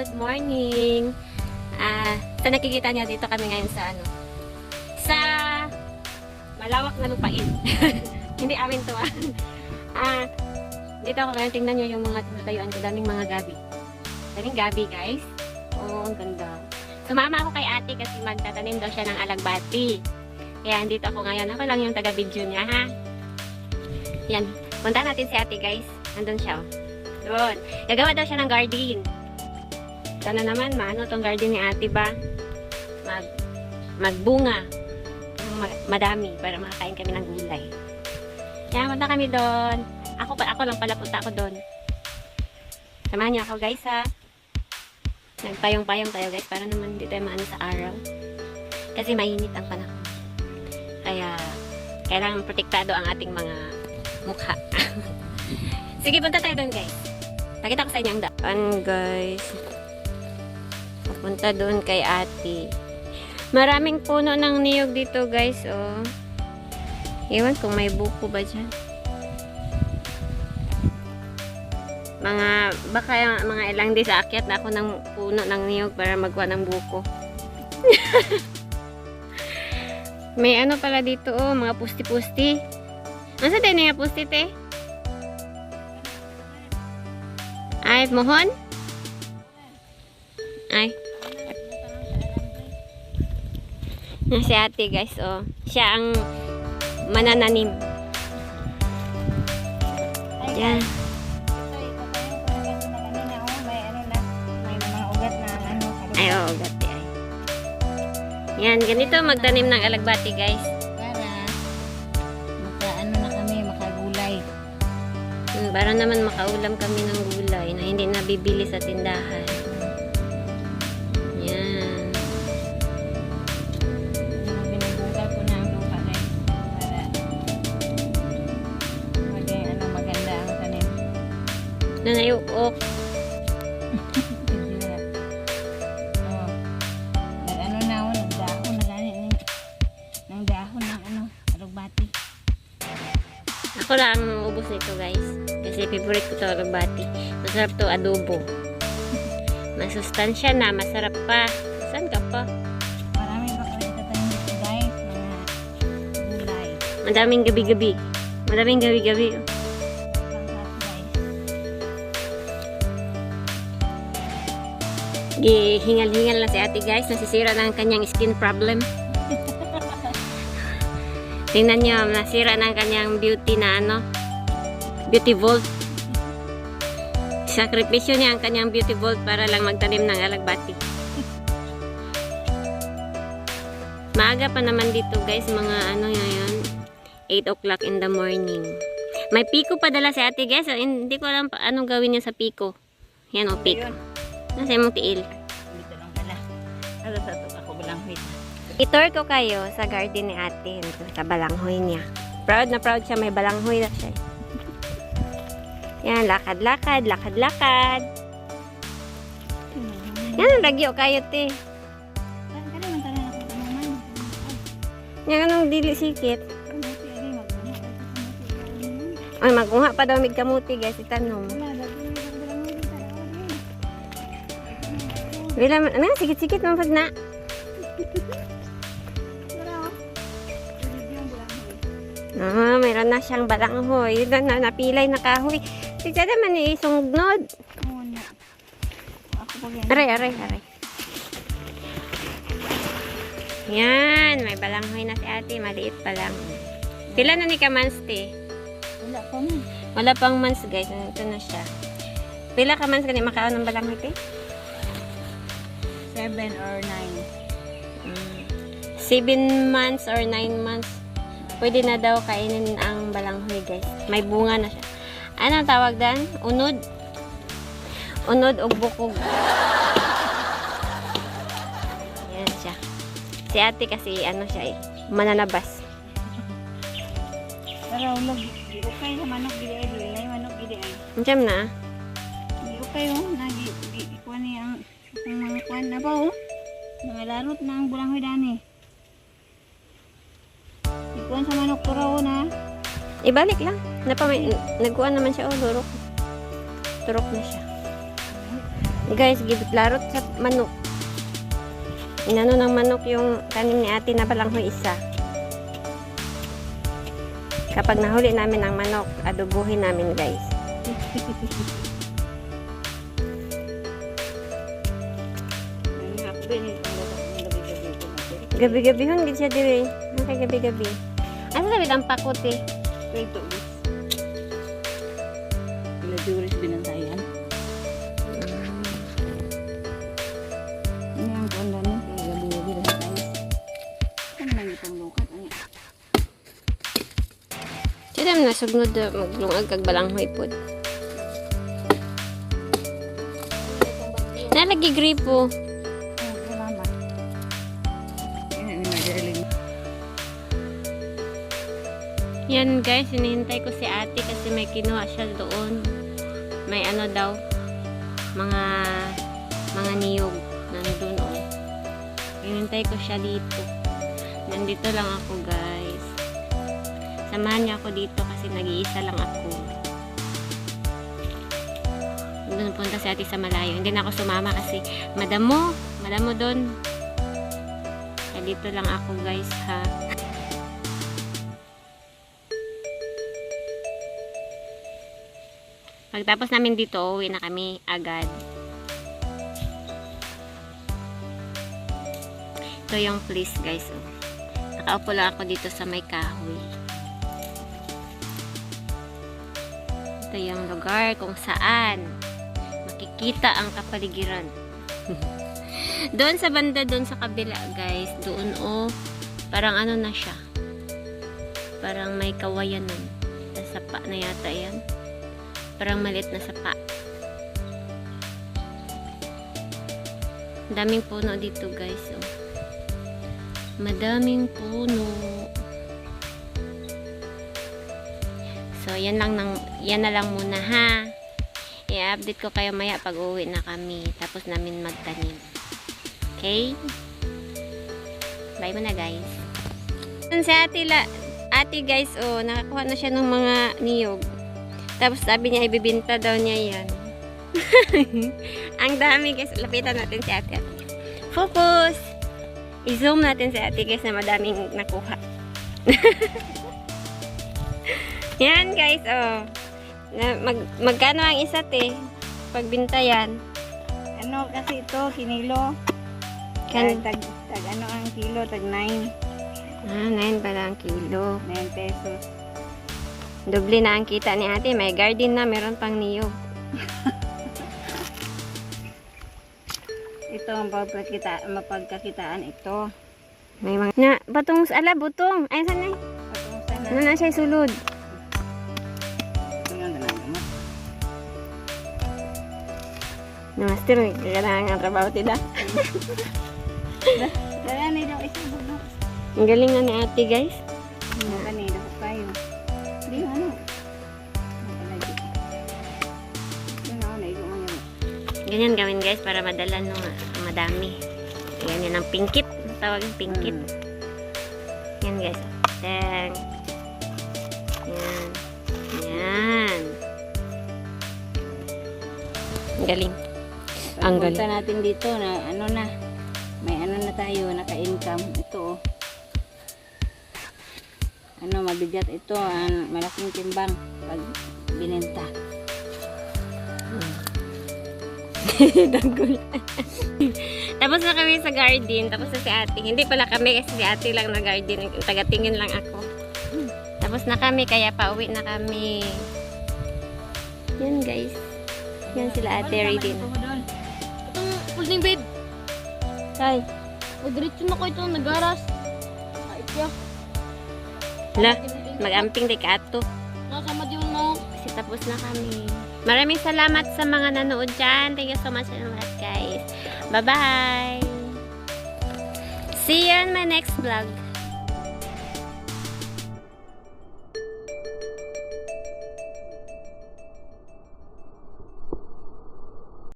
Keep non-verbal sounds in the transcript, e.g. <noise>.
good morning. Ah, sa nakikita niyo dito kami ngayon sa ano? Sa malawak na lupain. <laughs> Hindi amin to ah. Ah, dito ako ngayon tingnan niyo yung mga tinatayuan ko, daming mga gabi. Daming gabi, guys. Oo, ang ganda. Sumama ako kay ate kasi magtatanim daw siya ng alagbati. Kaya andito ako ngayon. Ako lang yung taga-video niya, ha? Yan. Punta natin si ate, guys. Andun siya, oh. Doon. Gagawa daw siya ng garden. Sana naman, maano tong garden ni ate ba? Mag, magbunga. Ng ma- madami para makakain kami ng gulay. Kaya punta kami doon. Ako, pa, ako lang pala punta ako doon. Samahan niyo ako guys ha. Nagpayong-payong tayo guys para naman hindi tayo maano sa araw. Kasi mainit ang panahon. Kaya kailangan protektado ang ating mga mukha. <laughs> Sige, punta tayo doon guys. Pakita ko sa inyo ang daan guys. Papunta doon kay ate. Maraming puno ng niyog dito guys oh. Iwan kung may buko ba dyan. Mga, baka yung mga ilang days aakyat na ako ng puno ng niyog para magkuha ng buko. <laughs> may ano pala dito oh, mga pusti-pusti. Ano sa din nga pusti te? Ay, mohon? Ay. Si ate guys, oh. Siya ang manananim. Yan. Ay, oo, gati ay. Yan, ganito magtanim ng alagbati guys. Para maka ano na kami, makagulay. Hmm, para naman makaulam kami ng gulay na hindi nabibili sa tindahan. Nanayuok. Hindi na. Ako, nagdahon na gani. ng- Ng dahon ng ano, alugbati. Ako lang ang ubos nito guys. Kasi favorite ko to alagbati. Masarap to adobo. Masustansya na, masarap pa. Saan ka pa? Marami pa kami dito guys, mga gulay. Madaming gabi-gabi. Madaming gabi-gabi. Gihingal-hingal na si ate guys. Nasisira na ang kanyang skin problem. <laughs> Tingnan niyo, nasira na ang kanyang beauty na ano. Beauty vault. Sakripisyo niya ang kanyang beauty vault para lang magtanim ng alagbati. <laughs> Maaga pa naman dito guys, mga ano yan, 8 o'clock in the morning. May piko pa dala si ate guys. Hindi ko alam pa anong gawin niya sa piko. Yan o, piko. Ayun. Nasa imong tiil. Dito lang pala. Ano sa ito? Ako bilang wait. I-tour ko kayo sa garden ni ate, sa balanghoy niya. Proud na proud siya, may balanghoy na siya. Yan, lakad-lakad, lakad-lakad. Yan, ang ragyo kayo, te. Yan, anong dili sikit. Kamuti. Ay, magunga pa daw mig kamuti, guys, itanong. Wala Wala, man- ano, sikit-sikit man pag na. Ah, mayroon na siyang balanghoy. Yun na, napilay na kahoy. Si Chad naman eh, isungnod. Muna. Ako pa yan. Aray, aray, aray. Yan, may balanghoy na si ate. Maliit pa lang. Pila na ni Kamans, te? Wala pa man. Wala pang months, guys. Ito na siya. Pila ka months ka ni makaon ng balanghoy, te? Seven or nine. Mm. Seven months or nine months. Pwede na daw kainin ang balanghoy, guys. May bunga na siya. Ano ang tawag dan? Unod? Unod o bukog. Yan siya. Si ate kasi, ano siya eh, mananabas. Pero ulog. Okay sa manok gidi ay. Manok gidi ay. Andiyan na. Di okay oh. Nagi. Di ikuan ni ang mga kuan na ba oh. Mga larot na ang dani. Ikuan sa manok turaw na. Ibalik lang. Napa, may, nagkuhan naman siya. Oh, durok. Durok na siya. Guys, gibitlarot sa manok. Inano ng manok yung tanim ni ate na balanghoy isa. Kapag nahuli namin ang manok, adobuhin namin guys. <laughs> Gabi-gabi hon gid siya dire. Okay, gabi-gabi. Asa sabi ang pakot eh? Ito, guys. Pila juris binantayan. Ini ang kanda ni kaya gabi-gabi dah tayo. Ano lagi pang lukat ani? Sila na sugnod maglungag kag balanghoy pod. Nalagi gripo. Yan guys, hinihintay ko si ate kasi may kinuha siya doon. May ano daw, mga mga niyog nandun oh. Hinihintay ko siya dito. Nandito lang ako guys. Samahan niya ako dito kasi nag-iisa lang ako. Doon punta si ate sa malayo. Hindi na ako sumama kasi madamo. Madamo doon. Dito lang ako guys ha. Pagtapos namin dito, uwi na kami agad. Ito yung place guys. Oh. Nakaupo lang ako dito sa may kahoy. Ito yung lugar kung saan makikita ang kapaligiran. <laughs> doon sa banda, doon sa kabila guys. Doon oh, parang ano na siya. Parang may kawayan nun. Sa sapa na yata yan. Parang malit na sapa. Daming puno dito guys. Oh. Madaming puno. So, yan lang nang, yan na lang muna ha. I-update ko kayo maya pag uwi na kami. Tapos namin magtanim. Okay? Bye muna guys. Si ate, la, ate guys, oh, nakakuha na siya ng mga niyog. Tapos sabi niya, ibibinta daw niya yan. <laughs> Ang dami guys. Lapitan natin si ate. Focus! I-zoom natin si ate guys na madaming nakuha. <laughs> yan guys, oh. Mag, magkano ang isa te? Pagbinta yan. Ano kasi ito, kinilo. Kan, Tag, tag ano ang kilo, tag 9. ah, 9 pala ang kilo. 9 pesos. Doble na ang kita ni ate. May garden na, meron pang niyog. <laughs> Ito ang mapagkakita, mapagkakitaan ito. May mga... Na, batong, ala, butong. Ay, saan na? Patong sana. Ano na siya sulod? Ito yung nanagamot. Na, master, kailangan ang trabaho bulo. <laughs> Ang galing na ni ate, guys. Ganyan gawin, guys, para madala no, madami. Ganyan ang pingkit. Tawag yung pingkit. Hmm. Yan, guys. Teng. Yan. Yan. Ang galing. Ang Pagpunta natin dito na ano na. May ano na tayo, naka-income. Ito oh. Ano, mabigat ito. Ang malaking timbang pag binenta. <laughs> Danggol. tapos na kami sa garden. Tapos na si ate. Hindi pala kami kasi si ate lang na garden. Tagatingin lang ako. Tapos na kami kaya pauwi na kami. Yan guys. Yan sila ate ready na. Itong folding bed. Ay, Magdiretso na ko ito, nagaras. Kahit ya. la, mag-amping di ka ato. Tapos na kami. Maraming salamat sa mga nanood dyan. Thank you so much lahat guys. Bye-bye! See you on my next vlog.